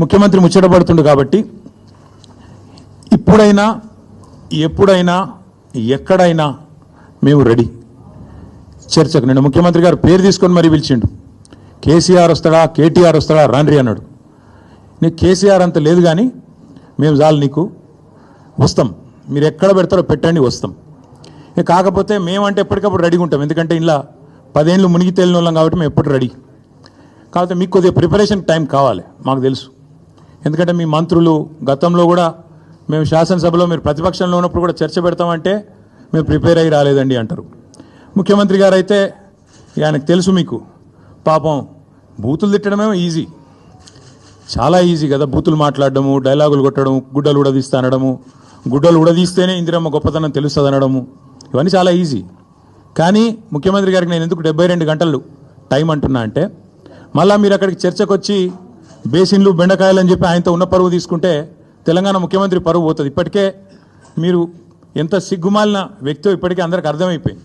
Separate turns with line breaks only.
ముఖ్యమంత్రి ముచ్చటపడుతుండు కాబట్టి ఇప్పుడైనా ఎప్పుడైనా ఎక్కడైనా మేము రెడీ. చర్చకు నేను ముఖ్యమంత్రి గారు పేరు తీసుకొని మరీ పిలిచిండు. కేసీఆర్ వస్తాడా కేటీఆర్ వస్తాడా రాన్రి అన్నాడు. నీకు కేసీఆర్ అంత లేదు కానీ మేము చాలు నీకు వస్తాం. మీరు ఎక్కడ పెడతారో పెట్టండి వస్తాం. ఇక కాకపోతే మేమంటే ఎప్పటికప్పుడు రెడీగా ఉంటాం. ఎందుకంటే ఇలా పదేళ్ళు మునిగి తేలిన వాళ్ళం కాబట్టి మేము ఎప్పుడు రెడీ. కాకపోతే మీకు కొద్దిగా ప్రిపరేషన్ టైం కావాలి మాకు తెలుసు. ఎందుకంటే మీ మంత్రులు గతంలో కూడా మేము శాసనసభలో మీరు ప్రతిపక్షంలో ఉన్నప్పుడు కూడా చర్చ పెడతామంటే మేము ప్రిపేర్ అయ్యి రాలేదండి అంటారు. ముఖ్యమంత్రి గారు అయితే ఆయనకు తెలుసు మీకు. పాపం బూతులు తిట్టడమే ఈజీ. చాలా ఈజీ కదా బూతులు మాట్లాడడము డైలాగులు కొట్టడం గుడ్డలు ఉడదీస్తా అనడము గుడ్డలు ఉడదీస్తేనే ఇందిరమ్మ గొప్పతనం తెలుస్తుంది అనడము. ఇవన్నీ చాలా ఈజీ. కానీ ముఖ్యమంత్రి గారికి నేను ఎందుకు డెబ్బై రెండు గంటలు టైం అంటున్నా అంటే మళ్ళీ మీరు అక్కడికి చర్చకు వచ్చి బేసిన్లు బెండకాయలు అని చెప్పి ఆయనతో ఉన్న పరువు తీసుకుంటే తెలంగాణ ముఖ్యమంత్రి పరువు పోతుంది. ఇప్పటికే మీరు ఎంత సిగ్గుమాలిన వ్యక్తో ఇప్పటికే అందరికి అర్థమైపోయింది.